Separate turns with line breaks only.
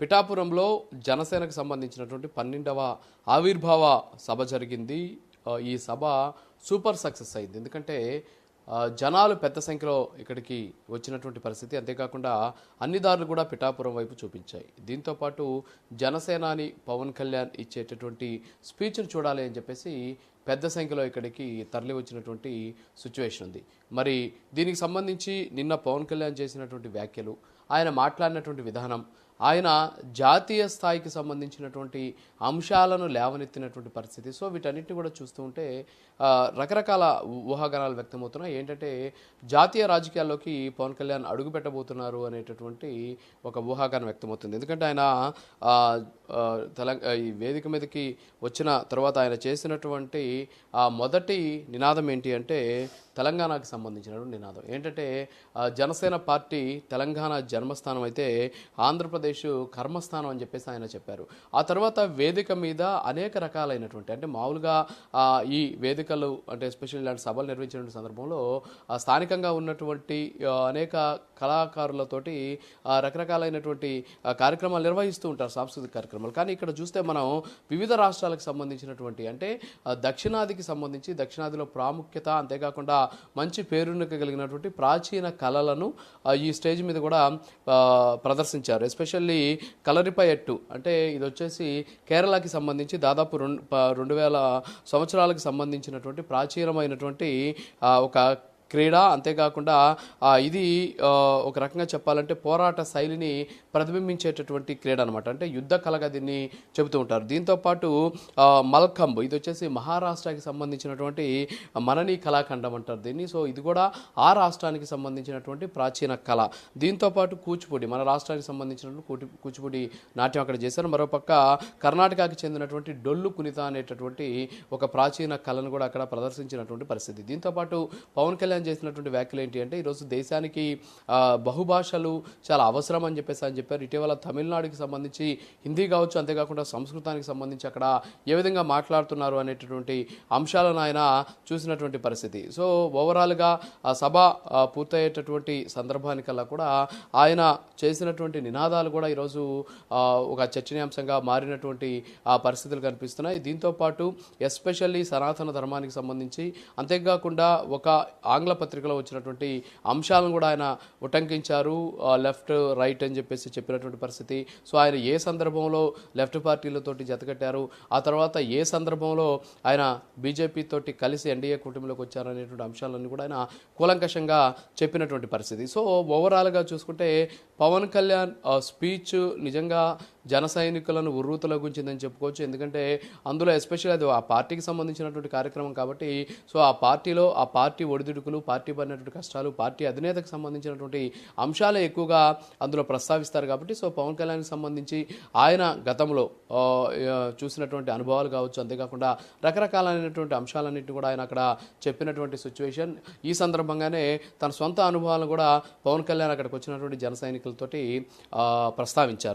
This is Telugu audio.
పిఠాపురంలో జనసేనకు సంబంధించినటువంటి పన్నెండవ ఆవిర్భావ సభ జరిగింది. ఈ సభ సూపర్ సక్సెస్ అయింది. ఎందుకంటే జనాలు పెద్ద సంఖ్యలో ఇక్కడికి వచ్చినటువంటి పరిస్థితి. అంతేకాకుండా అన్ని దారులు కూడా పిఠాపురం వైపు చూపించాయి. దీంతోపాటు జనసేనాని పవన్ కళ్యాణ్ ఇచ్చేటటువంటి స్పీచ్ను చూడాలి అని చెప్పేసి పెద్ద సంఖ్యలో ఇక్కడికి తరలి వచ్చినటువంటి సిచ్యువేషన్ ఉంది. మరి దీనికి సంబంధించి నిన్న పవన్ కళ్యాణ్ చేసినటువంటి వ్యాఖ్యలు ఆయన మాట్లాడినటువంటి విధానం ఆయన జాతీయ స్థాయికి సంబంధించినటువంటి అంశాలను లేవనెత్తినటువంటి పరిస్థితి. సో వీటన్నిటిని కూడా చూస్తూ ఉంటే రకరకాల ఊహాగానాలు వ్యక్తమవుతున్నాయి. ఏంటంటే జాతీయ రాజకీయాల్లోకి పవన్ కళ్యాణ్ అడుగు పెట్టబోతున్నారు అనేటటువంటి ఒక ఊహాగానం వ్యక్తమవుతుంది. ఎందుకంటే ఆయన తెలంగాణ ఈ వేదిక మీదకి వచ్చిన తర్వాత ఆయన చేసినటువంటి ఆ మొదటి నినాదం ఏంటి అంటే తెలంగాణకు సంబంధించినటువంటి నినాదం. ఏంటంటే జనసేన పార్టీ తెలంగాణ జన్మస్థానం అయితే ఆంధ్రప్రదేశ్ కర్మస్థానం అని చెప్పేసి ఆయన చెప్పారు. ఆ తర్వాత వేదిక మీద అనేక రకాలైనటువంటి అంటే మామూలుగా ఈ వేదికలు అంటే ఎస్పెషల్ ఇలాంటి సభలు నిర్వహించిన సందర్భంలో స్థానికంగా ఉన్నటువంటి అనేక కళాకారులతోటి రకరకాలైనటువంటి కార్యక్రమాలు నిర్వహిస్తూ ఉంటారు సాంస్కృతిక కార్యక్రమాలు. కానీ ఇక్కడ చూస్తే మనం వివిధ రాష్ట్రాలకు సంబంధించినటువంటి అంటే దక్షిణాదికి సంబంధించి దక్షిణాదిలో ప్రాముఖ్యత అంతేకాకుండా మంచి పేరునక కలిగినటువంటి ప్రాచీన కళలను ఈ స్టేజ్ మీద కూడా ప్రదర్శించారు. ఎస్పెషల్లీ కలరిపయట్టు అంటే ఇది వచ్చేసి కేరళకి సంబంధించి దాదాపు రెండు రెండు వేల సంవత్సరాలకు సంబంధించినటువంటి ప్రాచీనమైనటువంటి ఒక క్రీడ అంతేకాకుండా ఇది ఒక రకంగా చెప్పాలంటే పోరాట శైలిని ప్రతిబింబించేటటువంటి క్రీడ అనమాట అంటే యుద్ధ కళగా దీన్ని చెబుతూ ఉంటారు. దీంతో పాటు మల్కంబ్ ఇది వచ్చేసి మహారాష్ట్రకి సంబంధించినటువంటి మనని కళాఖండం అంటారు దీన్ని. సో ఇది కూడా ఆ రాష్ట్రానికి సంబంధించినటువంటి ప్రాచీన కళ. దీంతో పాటు కూచిపూడి మన రాష్ట్రానికి సంబంధించినటువంటి కూటి కూచిపూడి నాట్యం అక్కడ చేశారు. మరోపక్క కర్ణాటకకి చెందినటువంటి డొల్లు కునిత అనేటటువంటి ఒక ప్రాచీన కళను కూడా అక్కడ ప్రదర్శించినటువంటి పరిస్థితి. దీంతో పాటు పవన్ కళ్యాణ్ చేసినటువంటి వ్యాఖ్యలు ఏంటి అంటే ఈరోజు దేశానికి బహుభాషలు చాలా అవసరం అని చెప్పేసి అని చెప్పారు. ఇటీవల తమిళనాడుకి సంబంధించి హిందీ కావచ్చు అంతేకాకుండా సంస్కృతానికి సంబంధించి అక్కడ ఏ విధంగా మాట్లాడుతున్నారు అనేటటువంటి అంశాలను ఆయన చూసినటువంటి పరిస్థితి. సో ఓవరాల్గా ఆ సభ పూర్తయ్యేటటువంటి సందర్భానికల్లా కూడా ఆయన చేసినటువంటి నినాదాలు కూడా ఈరోజు ఒక చర్చనీయాంశంగా మారినటువంటి ఆ పరిస్థితులు కనిపిస్తున్నాయి. దీంతో పాటు ఎస్పెషల్లీ సనాతన ధర్మానికి సంబంధించి అంతేకాకుండా ఒక ఆంగ్ల పత్రికలో వచ్చినటువంటి అంశాలను కూడా ఆయన ఉటంకించారు లెఫ్ట్ రైట్ అని చెప్పేసి చెప్పినటువంటి పరిస్థితి. సో ఆయన ఏ సందర్భంలో లెఫ్ట్ పార్టీలతోటి జతకట్టారు ఆ తర్వాత ఏ సందర్భంలో ఆయన బీజేపీతోటి కలిసి ఎన్డీఏ కూటమిలోకి వచ్చారనేటువంటి అంశాలన్నీ కూడా ఆయన కూలంకషంగా చెప్పినటువంటి పరిస్థితి. సో ఓవరాల్గా చూసుకుంటే పవన్ కళ్యాణ్ స్పీచ్ నిజంగా జన సైనికులను ఉర్రూతలో గుంచిందని చెప్పుకోవచ్చు. ఎందుకంటే అందులో ఎస్పెషల్ అది ఆ పార్టీకి సంబంధించినటువంటి కార్యక్రమం కాబట్టి సో ఆ పార్టీలో ఆ పార్టీ ఒడిదుడుకులు పార్టీ పడినటువంటి కష్టాలు పార్టీ అధినేతకు సంబంధించినటువంటి అంశాలే ఎక్కువగా అందులో ప్రస్తావిస్తారు కాబట్టి సో పవన్ కళ్యాణ్కి సంబంధించి ఆయన గతంలో చూసినటువంటి అనుభవాలు కావచ్చు. అంతేకాకుండా రకరకాలైనటువంటి అంశాలన్నింటినీ కూడా ఆయన అక్కడ చెప్పినటువంటి సిచ్యువేషన్. ఈ సందర్భంగానే తన సొంత అనుభవాలను కూడా పవన్ కళ్యాణ్ అక్కడికి వచ్చినటువంటి జన సైనికులతోటి ప్రస్తావించారు.